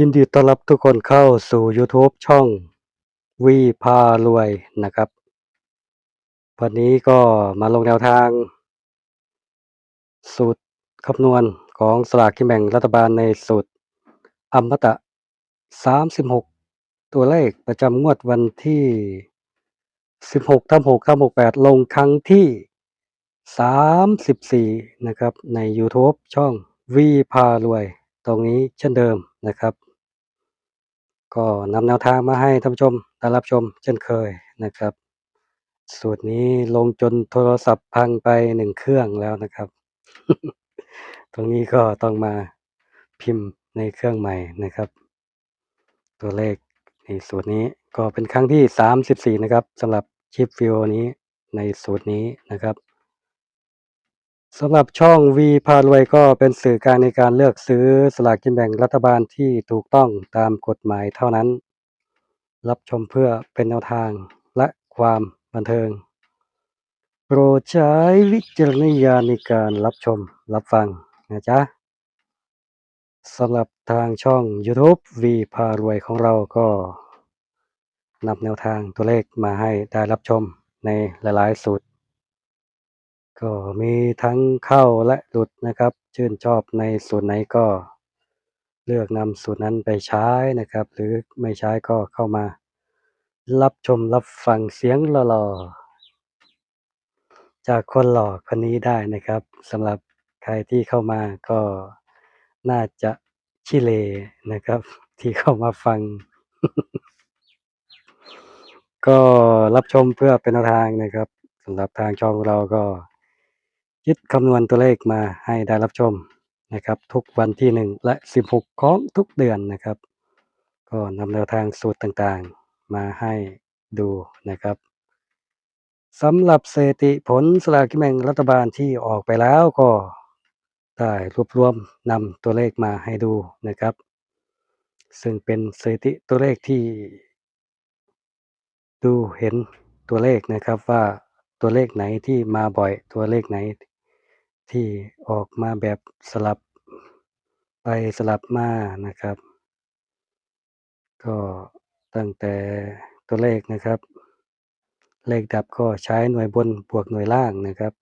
ยินดีต้อนรับทุกคนเข้าสู่ YouTube ช่องวีพารวยนะครับ วันนี้ก็มาลงแนวทาง สูตรคำนวณของสลากกินแบ่งรัฐบาลในสูตรอมตะ 36 ตัวเลขประจำงวดวันที่ 16ทับ6ทับ68 ลงครั้งที่ 34 นะครับ ใน YouTube ช่องวีพารวย ตรงนี้เช่นเดิมนะครับ ก็นำแนวทางมาให้ท่านผู้ชมได้รับชมเช่นเคยนะครับ สูตรนี้ลงจนโทรศัพท์พังไปหนึ่งเครื่องแล้วนะครับ ตรงนี้ก็ต้องมาพิมพ์ในเครื่องใหม่นะครับ ตัวเลขในสูตรนี้ก็เป็นครั้งที่สามสิบสี่นะครับสำหรับชิปฟิวนี้ในสูตรนี้นะครับ สำหรับช่อง V พารวยก็เป็นสื่อกลางในการเลือกซื้อสลากกินแบ่งรัฐบาลที่ถูกต้องตามกฎหมายเท่านั้น รับชมเพื่อเป็นแนวทางและความบันเทิง โปรดใช้วิจารณญาณในการรับชมรับฟังนะจ๊ะสำหรับทางช่อง YouTube V พารวยของเราก็นำแนวทางตัวเลขมาให้ได้รับชมในหลาย ๆ สูตร ก็มีทั้งเข้าและหลุดนะครับ ชื่นชอบในสูตรไหนก็เลือกนำสูตรนั้นไปใช้นะครับ หรือไม่ใช้ก็เข้ามา รับชมรับฟังเสียงหล่อๆจากคนหล่อคนนี้ได้นะครับสำหรับใครที่เข้ามาก็น่าจะชิเลนะครับ ที่เข้ามาฟัง ก็รับชมเพื่อเป็นแนวทางนะครับสำหรับทางช่องเราก็ ยึดคำนวณตัวเลขมาให้ได้รับชมนะครับ ทุกวันที่หนึ่งและสิบหกของทุกเดือนนะครับ ก็นำแนวทางสูตรต่างๆมาให้ดูนะครับสำหรับสถิติผลสลากกินแบ่งรัฐบาลที่ออกไปแล้วก็ได้รวบรวมนำตัวเลขมาให้ดูนะครับ ซึ่งเป็นสถิติตัวเลขที่ ดูเห็นตัวเลขนะครับว่าตัวเลขไหนที่มาบ่อยตัวเลขไหน ที่ออกมาแบบสลับไปสลับมานะครับ ก็ตั้งแต่ตัวเลขนะครับ เลขดับก็ใช้หน่วยบนบวกหน่วยล่างนะครับ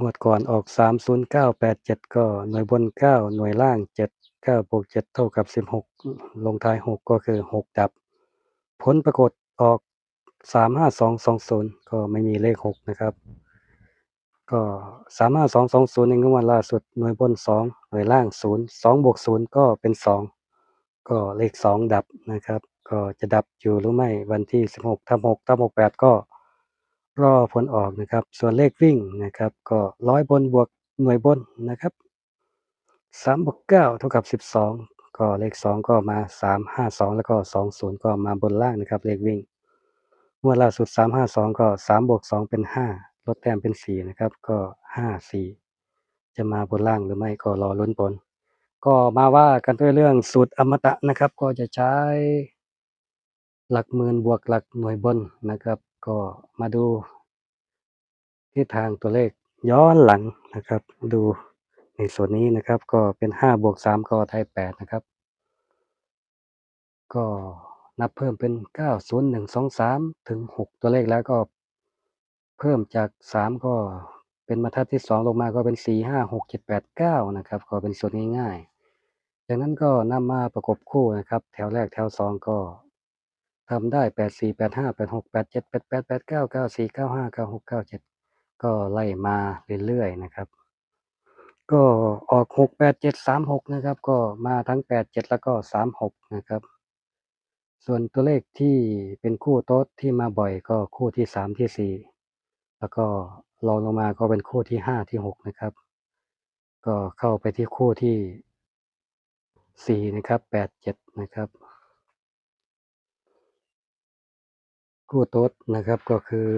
งวดก่อนออก 30987 ก็หน่วยบน 9 หน่วยล่าง 7 9บวก7เท่ากับ 16 ลงท้าย 6 ก็คือ 6 ดับ ผลปรากฏออก 35220 ก็ไม่มีเลข 6 นะครับ ก็35220ในงวดล่าสุดหน่วยบน2หน่วยล่าง0 2บวก0ก็เป็น2ก็เลข2ดับนะครับ ก็จะดับอยู่หรือไม่วันที่16ทับ6ทับ68ก็รอผลออกนะครับ ส่วนเลขวิ่งนะครับ ก็ร้อยบนบวกหน่วยบนนะครับ3บวก9เท่ากับ12ก็เลข2ก็มา3 5 2แล้วก็20ก็มาบนล่างนะครับ เลขวิ่งงวดล่าสุด352ก็3บวก2เป็น5 ลดแต้มเป็น4นะครับ ก็5 4จะมาบนล่างหรือไม่ก็รอลุ้นผลก็มาว่ากันด้วยเรื่องสูตรอมตะนะครับ ก็จะใช้หลักหมื่นบวกหลักหน่วยบนนะครับ ก็มาดูทิศทางตัวเลขย้อนหลังนะครับ ดูในส่วนนี้นะครับ ก็เป็นห้าบวกสามก็ไทยแปดนะครับ ก็นับเพิ่มเป็นเก้าศูนย์หนึ่งสองสามถึงหกตัวเลขแล้วก็ เพิ่มจากสามก็เป็นบรรทัดที่สองลงมาก็เป็นสี่ห้าหกเจ็ดแปดเก้านะครับ ก็เป็นส่วนง่ายๆจากนั้นก็นำมาประกบคู่นะครับ แถวแรกแถวสองก็ทำได้แปดสี่แปดห้าแปดหกแปดเจ็ดแปดแปดแปดเก้าเก้าสี่เก้าห้าเก้าหกเก้าเจ็ดก็ไล่มาเรื่อยๆนะครับ ก็ออกหกแปดเจ็ดสามหกนะครับ ก็มาทั้งแปดเจ็ดแล้วก็สามหกนะครับ ส่วนตัวเลขที่เป็นคู่โต๊ดที่มาบ่อยก็คู่ที่สามที่สี่ แล้วก็รองลงมาก็เป็นคู่ที่ห้าที่หกนะครับ ก็เข้าไปที่คู่ที่สี่นะครับแปดเจ็ดนะครับ คู่โต๊ดนะครับก็คือ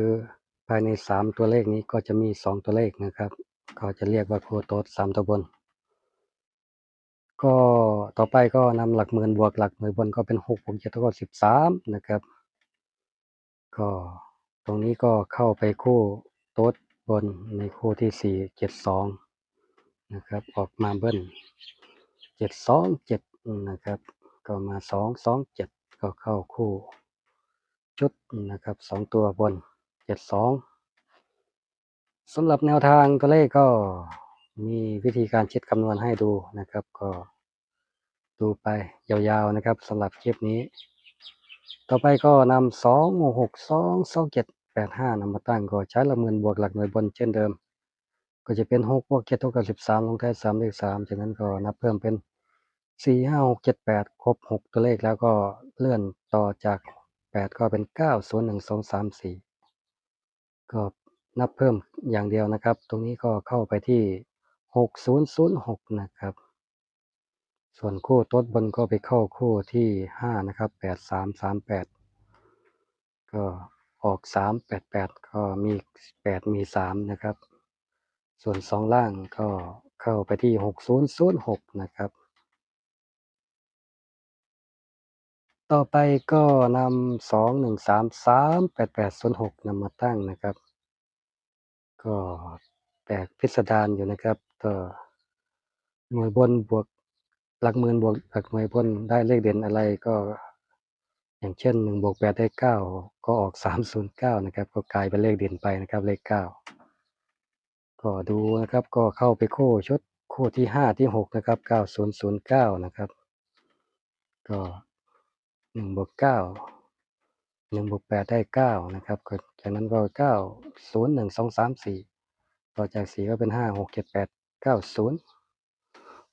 ภายในสามตัวเลขนี้ก็จะมีสองตัวเลขนะครับ ก็จะเรียกว่าคู่โต๊ดสามตัวบน ก็ต่อไปก็นำหลักหมื่นบวกหลักหน่วยบนก็เป็นหกบวกเจ็ดเท่ากับสิบสามนะครับ ก็ ตรงนี้ก็เข้าไปคู่โต๊ดบนในคู่ที่สี่เจ็ดสองนะครับ ออกมาเบิ้ลเจ็ดสองเจ็ดนะครับ ก็มาสองสองเจ็ดก็เข้าคู่ ชุดนะครับสองตัวบนเจ็ดสองสำหรับแนวทางตัวเลขก็มีวิธีการเช็ดคำนวณให้ดูนะครับ ก็ดูไปยาวๆนะครับสำหรับคลิปนี้ ต่อไปก็นำสองหกสองสองเจ็ด แปดห้านำมาตั้งก็ใช้ละหมื่นบวกหลักหน่วยบนเช่นเดิม ก็จะเป็นหกบวกเจ็ดเท่ากับสิบสามลงท้ายสามเลขสามจากนั้นก็นับเพิ่มเป็นสี่ห้าหกเจ็ดแปดครบหกตัวเลขแล้วก็เลื่อนต่อจากแปดก็เป็นเก้าศูนย์หนึ่งสองสามสี่ก็นับเพิ่มอย่างเดียวนะครับ ตรงนี้ก็เข้าไปที่หกศูนย์ศูนย์หกนะครับ ส่วนคู่ต้นบนก็ไปเข้าคู่ที่ห้านะครับแปดสามสามแปดก็ ออกสามแปดแปดก็มีแปดมีสามนะครับ ส่วนสองล่างก็เข้าไปที่หกศูนย์ศูนย์หกนะครับ ต่อไปก็นำสองหนึ่งสามสามแปดแปดศูนย์หกนำมาตั้งนะครับ ก็แปลกพิสดารอยู่นะครับก็หน่วยบนบวกหลักหมื่นบวกหลักหน่วยบนได้เลขเด่นอะไรก็ อย่างเช่นหนึ่งบวกแปดได้เก้าก็ออกสามศูนย์เก้านะครับ ก็กลายเป็นเลขเด่นไปนะครับ เลขเก้าก็ดูนะครับ ก็เข้าไปโคู่ชุดโคู่ที่ห้าที่หกนะครับเก้าศูนย์ศูนย์เก้านะครับ ก็หนึ่งบวกเก้าหนึ่งบวกแปดได้เก้านะครับก็จากนั้นก็เก้าศูนย์หนึ่งสองสามสี่ต่อจากสี่ก็เป็นห้าหกเจ็ดแปดเก้าศูนย์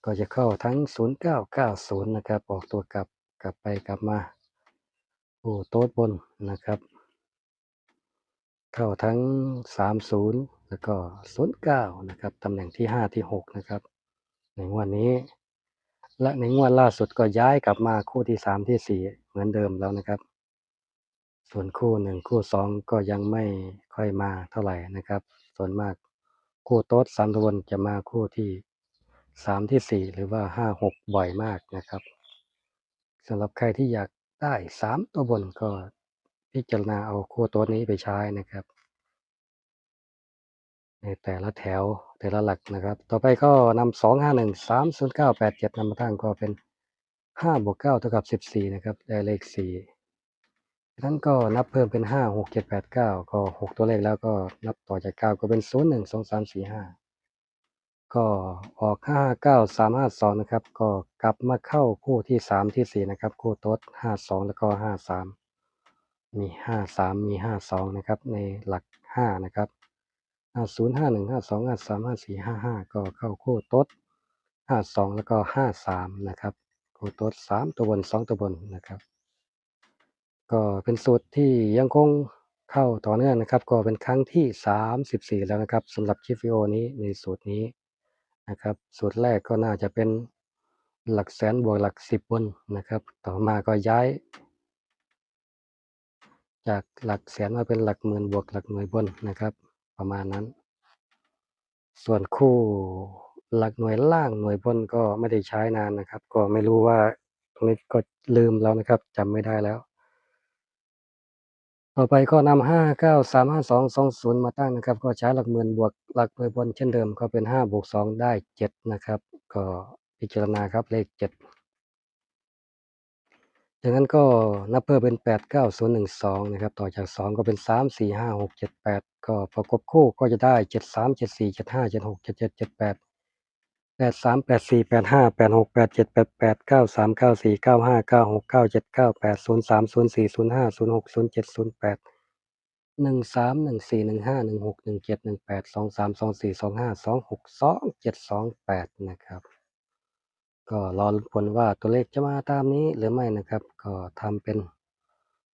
ก็จะเข้าทั้งศูนย์เก้าเก้าศูนย์นะครับ ออกตัวกลับกลับไปกลับมา โอ้โต๊ดบนนะครับ เข้าทั้งสามศูนย์แล้วก็ศูนย์เก้านะครับตำแหน่งที่ห้าที่หกนะครับ ในงวดนี้ และในงวดล่าสุดก็ย้ายกลับมาคู่ที่สามที่สี่เหมือนเดิมแล้วนะครับ ส่วนคู่หนึ่งคู่สองก็ยังไม่ค่อยมาเท่าไหร่นะครับ ส่วนมากคู่โต๊ดสามตัวบนจะมาคู่ที่สามที่สี่หรือว่าห้าหกบ่อยมากนะครับสำหรับใครที่อยาก ได้สามตัวบนก็พิจารณาเอาคู่ต๊ดนี้ไปใช้นะครับ ในแต่ละแถวแต่ละหลักนะครับ ต่อไปก็นำสองห้าหนึ่งสามศูนย์เก้าแปดเจ็ดนำมาตั้งก็เป็นห้าบวกเก้าเท่ากับสิบสี่นะครับ ได้เลขสี่นั้นก็นับเพิ่มเป็นห้าหกเจ็ดแปดเก้าก็หกตัวเลขแล้วก็นับต่อจากเก้าก็เป็นศูนย์หนึ่งสองสามสี่ห้า ก็ออกห้าเก้าสามห้าสองนะครับ ก็กลับมาเข้าคู่ที่สามที่สี่นะครับ คู่โต๊ดห้าสองแล้วก็ห้าสามมีห้าสามมีห้าสองนะครับ ในหลักห้านะครับห้าศูนย์ห้าหนึ่งห้าสองห้าสามห้าสี่ห้าห้าก็เข้าคู่โต๊ดห้าสองแล้วก็ห้าสามนะครับคู่โต๊ดสามตัวบนสองตัวบนนะครับ ก็เป็นสูตรที่ยังคงเข้าต่อเนื่องนะครับ ก็เป็นครั้งที่สามสิบสี่แล้วนะครับสำหรับคลิปวิดีโอนี้ในสูตรนี้ นะครับสูตรแรกก็น่าจะเป็นหลักแสนบวกหลักสิบบนนะครับ ต่อมาก็ย้าย จากหลักแสนมาเป็นหลักหมื่นบวกหลักหน่วยบนนะครับ ประมาณนั้น ส่วนคู่หลักหน่วยล่างหน่วยบนก็ไม่ได้ใช้นานนะครับ ก็ไม่รู้ว่าตรงนี้ก็ลืมแล้วนะครับจำไม่ได้แล้ว ต่อไปก็นำห้าเก้าสามห้าสองสองศูนย์มาตั้งนะครับ ก็ใช้หลักหมื่นบวกหลักหน่วยบนเช่นเดิมก็เป็นห้าบวกสองได้เจ็ดนะครับ ก็พิจารณาครับเลขเจ็ดจากนั้นก็นับเพิ่มเป็นแปดเก้าศูนย์หนึ่งสองนะครับ ต่อจากสองก็เป็นสามสี่ห้าหกเจ็ดแปดก็ประกบคู่ก็จะได้เจ็ดสามเจ็ดสี่เจ็ดห้าเจ็ดหกเจ็ดเจ็ดเจ็ดแปด แปดสามแปดสี่แปดห้าแปดหกแปดเจ็ดแปดแปดเก้าสามเก้าสี่เก้าห้าเก้าหกเก้าเจ็ดเก้าแปดศูนย์สามศูนย์สี่ศูนย์ห้าศูนย์หกศูนย์เจ็ดศูนย์แปดหนึ่งสามหนึ่งสี่หนึ่งห้าหนึ่งหกหนึ่งเจ็ดหนึ่งแปดสองสามสองสี่สองห้าสองหกสองเจ็ดสองแปดนะครับ ก็รอลุ้นผลว่าตัวเลขจะมาตามนี้หรือไม่นะครับ ก็ทำเป็น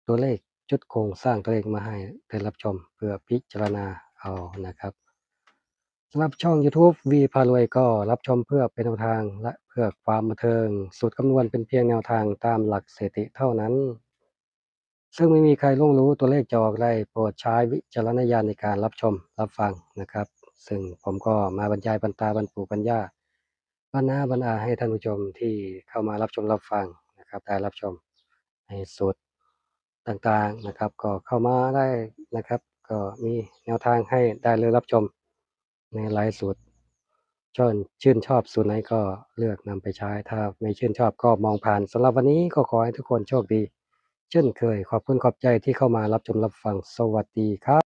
ตัวเลขชุดโครงสร้างตัวเลขมาให้ได้รับชมเพื่อพิจารณาเอานะครับ สำหรับช่อง YouTube V พารวยก็รับชมเพื่อเป็นแนวทางและเพื่อความบันเทิงสูตรคำนวณเป็นเพียงแนวทางตามหลักสถิติเท่านั้น ซึ่งไม่มีใครล่วงรู้ตัวเลขจะออกได้โปรดใช้วิจารณญาณในการรับชมรับฟังนะครับ ซึ่งผมก็มาบรรยายบรรตาบรรปูปัญญาบรรณาบรรณาให้ท่านผู้ชมที่เข้ามารับชมรับฟังนะครับได้รับชมในสูตรต่างๆนะครับ ก็เข้ามาได้นะครับ ก็มีแนวทางให้ได้เลยรับชม ในไลายสุดชอบชื่นชอบสูตรไหนก็เลือกนำไปใช้ ถ้าไม่ชื่นชอบก็มองผ่านสำหรับวันนี้ก็ขอให้ทุกคนโชคดี เช่นเคยขอบคุณขอบใจที่เข้ามารับชมรับฟังสวัสดีครับ